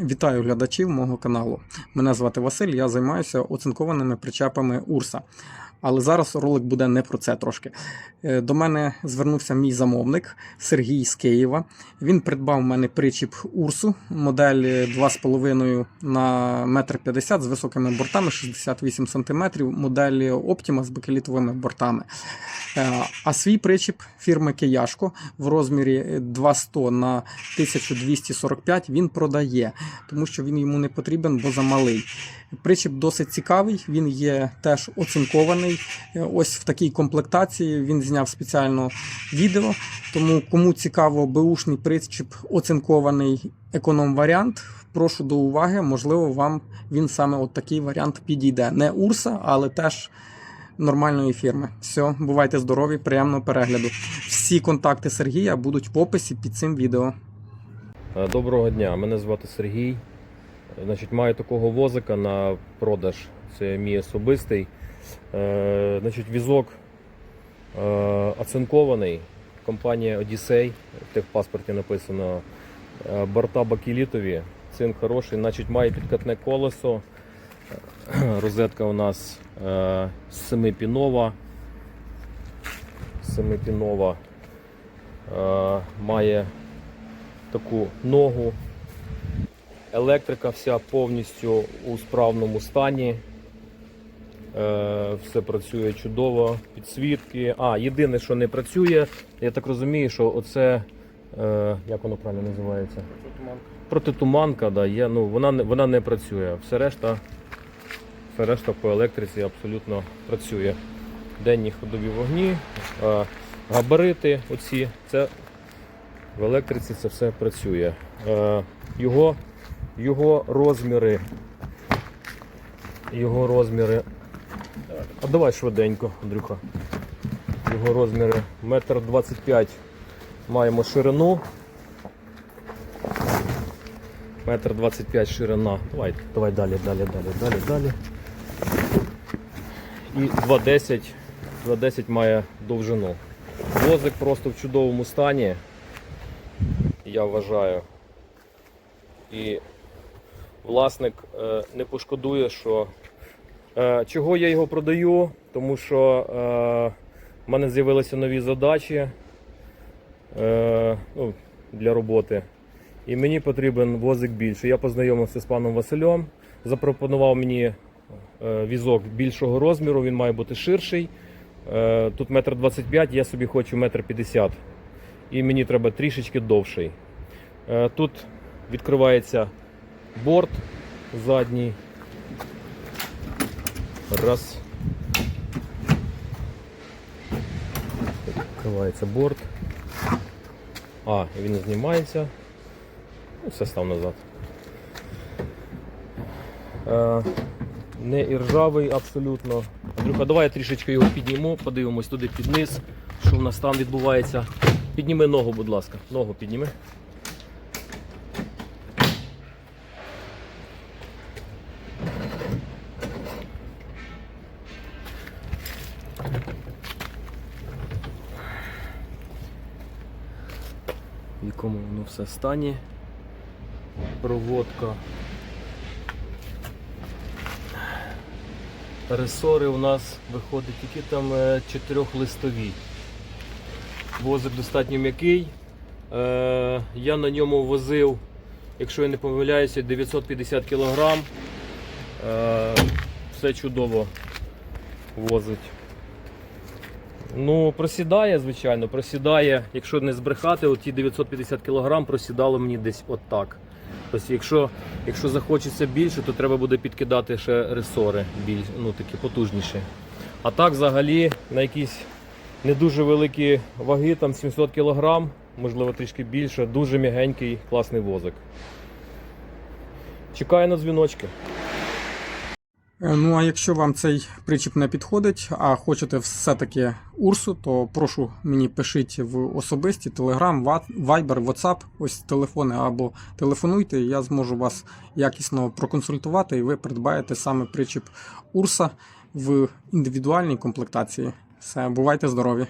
Вітаю глядачів мого каналу. Мене звати Василь, я займаюся оцинкованими причепами Урса. Але зараз ролик буде не про це трошки. Е, До мене звернувся мій замовник Сергій з Києва. Він придбав в мене причіп Урсу, модель 2,5 на 1,50 м з високими бортами 68 см, модель Optima з бакелітовими бортами. Е, А свій причіп фірми Кияшко в розмірі 200 на 1245 він продає, тому що він йому не потрібен, бо замалий. Причіп досить цікавий, він є теж оцинкований. Е, Ось в такій комплектації він зняв спеціально відео. Тому кому цікаво беушний причіп оцинкований економ-варіант, прошу до уваги, можливо, вам він саме от такий варіант підійде. Не Урса, але теж нормальної фірми. Все, бувайте здорові, приємного перегляду. Всі контакти Сергія будуть в описі під цим відео. Е, Доброго дня, мене звати Сергій. Значить, маю такого возика на продаж. Це мій особистий. Е, Значить, візок е, оцинкований. Компанія Одіссей. В техпаспорті написано е, борта бакелітові. Цинк хороший, значить, має підкатне колесо. Розетка у нас е, семипінова. Семипінова. Е, Має таку ногу. Електрика вся повністю у справному стані. Е, все працює чудово, підсвітки. А, єдине, що не працює, я так розумію, що оце, е, як воно правильно називається? Протитуманка, да, є, ну, вона, вона не працює. Все решта, все решта по електриці абсолютно працює. Денні ходові вогні, е, габарити оці, це в електриці це все працює. Його, його розміри. Його розміри. А давай швиденько, Андрюха. Його розміри метр п'ять маємо ширину. Метр двадцять п'ять ширина. Давай, давай далі, далі, далі, далі, далі. І 2,10 2,10 має довжину. Возик просто в чудовому стані я вважаю. І власник е, не пошкодує, що чого я його продаю, тому що е, в мене з'явилися нові задачі е, ну, для роботи. І мені потрібен возик більше. Я познайомився з паном Василем, запропонував мені е, візок більшого розміру, він має бути ширший. Е, тут метр двадцять п'ять, я собі хочу метр п'ятдесят. І мені треба трішечки довший. Е, Тут відкривається борт задній. Раз. Відкривається борт. А, він знімається. Ну, все став назад. Е, не іржавий абсолютно. Андрюха, давай я трішечки його підніму, подивимось туди під низ, що в нас там відбувається. Підніми ногу, будь ласка. Ногу підніми. В якому воно все стані. Проводка. Ресори у нас виходить тільки там е, чотирьохлистові. Возик достатньо м'який. Е, я на ньому возив, якщо я не помиляюся, 950 кг. Е, все чудово возить. Ну, просідає, звичайно, просідає, якщо не збрехати, от ті 950 кг просідало мені десь отак. Тобто, якщо, якщо захочеться більше, то треба буде підкидати ще ресори більш, ну, такі потужніші. А так взагалі на якісь не дуже великі ваги, там 700 кг, можливо трішки більше, дуже м'ягенький, класний возик. Чекаю на дзвіночки. Е, Ну а якщо вам цей причіп не підходить, а хочете все-таки Урсу, то прошу мені пишіть в особисті Telegram, Viber, WhatsApp, ось телефони або телефонуйте, я зможу вас якісно проконсультувати, і ви придбаєте саме причіп Урса в індивідуальній комплектації. Все, бувайте здорові!